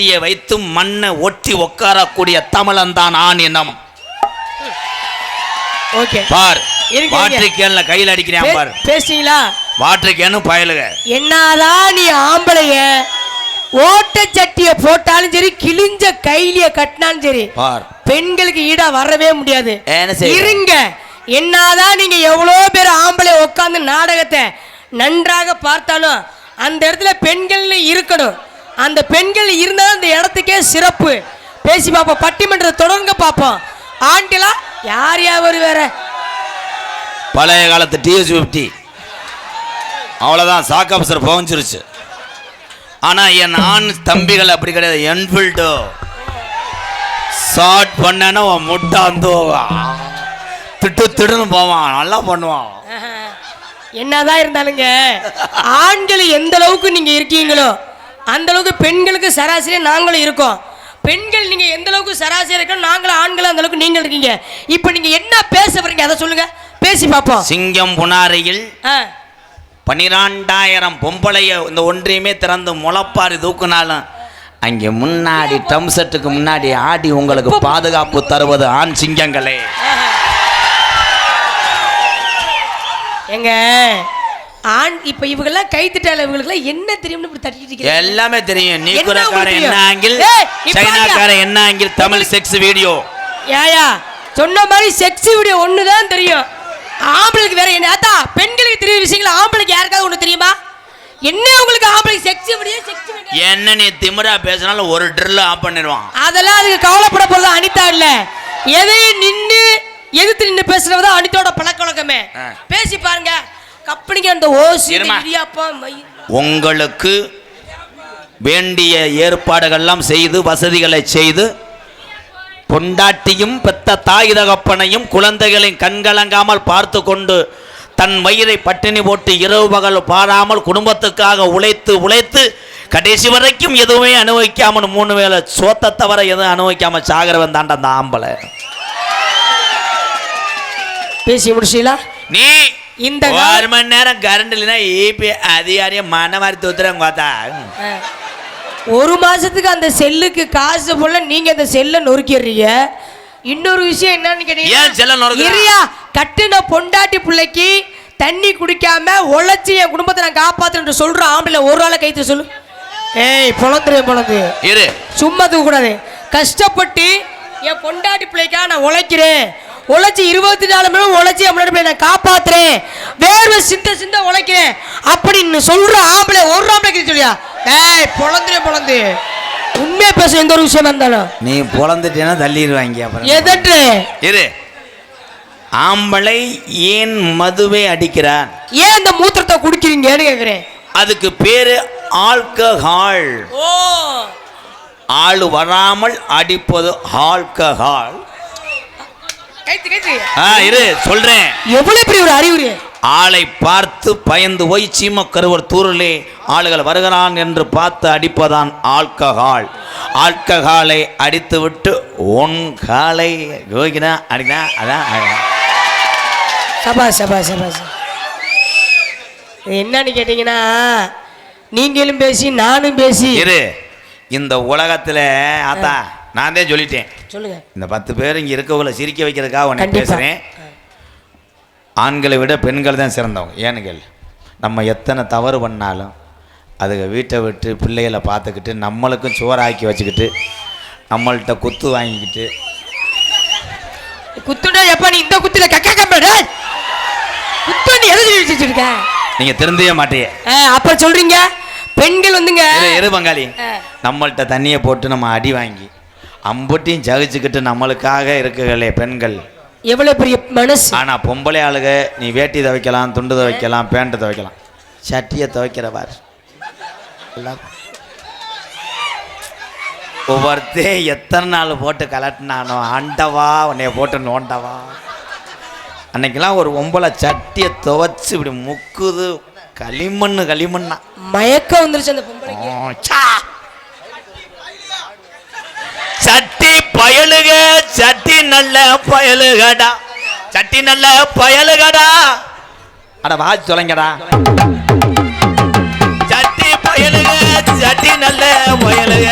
சட்டியை வைத்து மண்ணை ஒட்டி உட்காரக்கூடிய தமிழன் தான் ஆண் இனம் ஓகே. பார் வாட்டர். கேன்ல கையில் அடிக்கிறான் பார். பேசுறீங்களா? வாட்டர் கேனு பயலுக. என்னதான் நீ ஆம்பளைய ஓட்ட சட்டிய போட்டாலும் சரி கிழிஞ்ச கைலிய கட்டினாலும் சரி பார். பெண்களுக்கு ஈடா வரவே முடியாது? இருங்க. என்னதான் நீங்க எவ்வளோ பேர் ஆம்பளை உட்காந்து நாடகத்தை நன்றாக பார்த்தாலும் அந்த இடத்துல பெண்கள் இருக்கணும். அந்த பெண்கள் இருந்தால் அந்த இடத்துக்கே சிறப்பு. பேசி பார்ப்போம். பட்டிமன்றத்தை தொடர்ந்து பார்ப்போம். ஆண்டிலா யார் யார் வேற பழைய காலத்து டிஎஸ் ஃபிஃப்டி அவ்வளோதான் சாக் ஆஃபீஸர் புகஞ்சிருச்சு. ஆனால் என் ஆண் தம்பிகள் அப்படி கிடையாது. என்ஃபீல்டோ ஷார்ட் பண்ணனா அவன் முட்டாந்து திட்டு திடுன்னு போவான். நல்லா பண்ணுவான். என்னதான் இருந்தாலுங்க ஆண்கள் எந்த அளவுக்கு நீங்க இருக்கீங்களோ அந்த அளவுக்கு பெண்களுக்கு சராசரியா நாங்களும் இருக்கோம். பெண்கள் நீங்க எந்த அளவுக்கு சராசரி இருக்கோம் நாங்களும் ஆண்களும் அந்த அளவுக்கு நீங்கள் இருக்கீங்க. இப்போ நீங்க என்ன பேச வரீங்க அதை சொல்லுங்க. பேசி பார்ப்போம். சிங்கம் புனாரியில். பனிரெண்டாயிரம் பொம்பளைய இந்த ஒன்றையுமே திறந்து முளைப்பாரி தூக்குனாலும் அங்கே முன்னாடி ட்ரம் செட்டுக்கு முன்னாடி ஆடி உங்களுக்கு பாதுகாப்பு தருவது ஆண் சிங்கங்களே. ஆஹா. ஆண் இப்போ இவங்கெல்லாம் கை திட்டால இவங்களுக்குலாம் என்ன தெரியும்னு இப்படி தட்டிட்டு இருக்கீங்க? எல்லாமே தெரியும். நீ என்ன ஆங்கிள் சைனாக்காரன் என்ன ஆங்கிள் தமிழ் செக்ஸ் வீடியோ ஏயா சொன்ன மாதிரி செக்ஸ் வீடியோ ஒன்று தான் தெரியும். ஆம்பளைக்கு வேற என்ன? அத்தா பெண்களுக்கு தெரிய விஷயங்கள் ஆம்பளைக்கு யாருக்காவது ஒன்று தெரியுமா? என்ன உங்களுக்கு ஆம்பளைக்கு செக்ஸ் வீடியோ செக்ஸ் வீடியோ என்ன நீ திமிரா பேசினாலும் ஒரு ட்ரில் ஆஃப் பண்ணிடுவான். அதெல்லாம் அதுக்கு கவலைப்பட போறது அனிதா இல்ல. எதையும் நின்று எதிர்த்து நின்று பேசுறது தான் அனிதாவோட பழக்க வழக்கமே. பேசி பாருங்க. கப்பனிங்க அந்த ஓசி. இடியாப்பம் உங்களுக்கு வேண்டிய ஏற்பாடுகள்லாம் செய்து வசதிகளை செய்து பொண்டாட்டியும் பெத்த தாய் தகப்பனையும் குழந்தைகளின் கண்கலங்காமல் பார்த்து கொண்டு தன் வயிறை பட்டினி போட்டு இரவு பகல் பாராமல் குடும்பத்துக்காக உழைத்து உழைத்து கடைசி வரைக்கும் எதுவுமே அனுபவிக்காமல் மூணு வேளை சோத்தை தவிர எதுவும் அனுபவிக்காம சாகிறவன் தாண்ட அந்த ஆம்பளை பேசி முடிச்சீங்களா நீ இந்த ஒரு மணி நேரம் கரண்ட் இல்லைன்னா ஈபி அதிகாரியம் மன மாதிரி தூத்துறேன். ஒரு மாசத்துக்கு அந்த செல்லுக்கு காசு போல நீங்க அந்த செல்லை நொறுக்கிடுறீங்க. இன்னொரு விஷயம் என்னன்னு? கேட்டீங்கன்னா கட்டுன பொண்டாட்டி பிள்ளைக்கு தண்ணி குடிக்காம உழைச்சி என் குடும்பத்தை நான் காப்பாத்துறேன் சொல்ற ஆம்பளை ஒரு ஆளை கைத்து சொல்லு. ஏய் பொழந்துரு பொழந்து. சும்மா தூக்கக்கூடாது கஷ்டப்பட்டு என் பொண்டாட்டி பிள்ளைக்காக நான் உழைக்கிறேன். உழைச்சி இருபத்தி நாலு மணி நேரம் உழைச்சி நான் காப்பாத்துறேன். வேர்வை சிந்த சிந்த உழைக்கிறேன். அப்படின்னு சொல்ற ஆம்பளை ஒரு ஆம்பளை சொல்லியா? ஏய் பொழந்துரு பொழந்து. உண்மையா பேச எந்த ஒரு விஷயமா இருந்தாலும். நீ பொழந்துட்டேன்னா தள்ளிடுவாங்க அப்புறம். எதட்டு இரு. ஆம்பளை ஏன் மதுவை அடிக்கிறான்? ஏன் இந்த மூத்திரத்தை குடிக்கிறீங்கன்னு கேக்குறேன். அதுக்கு பேரு ஆல்கஹால். ஓ. ஆள் வராமல் அடிப்பது ஆல்கஹால். ஆ இரு சொல்றேன். எவ்வளவு பெரிய ஒரு அறிகுறி? ஆளை பார்த்து பயந்து போய் சீமக்கருவர் தூரிலே ஆளுகள் வருகிறான் என்று பார்த்து அடிப்பதான் ஆல்கஹால். ஆல்கஹாலை அடித்துவிட்டு ஒன் காலை யோகினா அடினா அதான். சபா சபா சபா என்னன்னு கேட்டீங்கன்னா நீங்களும் பேசி நானும் பேசி. இரு. இந்த உலகத்துல ஆத்தா நான் தான் சொல்லிட்டேன். சொல்லுங்க. இந்த பத்து பேர் இங்க இருக்கவங்களை சிரிக்க வைக்கிறதுக்காக உன்னை. பேசுறேன். ஆண்களை விட பெண்கள் தான் சிறந்தவங்க. ஏன்னு கேள். நம்ம எத்தனை தவறு பண்ணாலும் அதுக வீட்டை விட்டு பிள்ளைகளை பார்த்துக்கிட்டு நம்மளுக்கும் சோறாக்கி வச்சுக்கிட்டு நம்மள்கிட்ட குத்து வாங்கிக்கிட்டு. குத்துடா எப்ப நீ இந்த குத்துல கக்க கம்படா குத்து நீ எதை வச்சிருக்க? நீங்கள் திருந்தவே மாட்டியே அப்ப சொல்றீங்க? பெண்கள் வந்துங்க. இரு இரு பங்காளி. நம்மள்கிட்ட தண்ணியை போட்டு நம்ம அடி வாங்கி அம்புட்டியும் ஜகிச்சுக்கிட்டு நம்மளுக்காக இருக்குகளே பெண்கள். எவ்வளவு பெரிய மனசு. ஆனால் பொம்பளை ஆளுக நீ வேட்டி துவைக்கலாம் துண்டு துவைக்கலாம் பேண்ட்டு துவைக்கலாம். சட்டியை துவைக்கிறவார். ஒவ்வொருத்தே எத்தனை நாள் போட்டு கலட்டினானோ ஆண்டவா உன்னைய போட்டு நோண்டவா. அன்னைக்கெல்லாம் ஒரு ஒம்பளை சட்டியை துவைச்சு இப்படி முக்குது களிமண்ணு களிமண்ணா. மயக்கம் வந்துருச்சு அந்த பொம்பளைக்கு ஓ, சா. சட்டி பயலுக சட்டி நல்ல பயலுகடா. சட்டி நல்ல பயலுகடா. அட வாசி தொலைங்கடா சட்டி பயலுக சட்டி நல்ல பயலுக.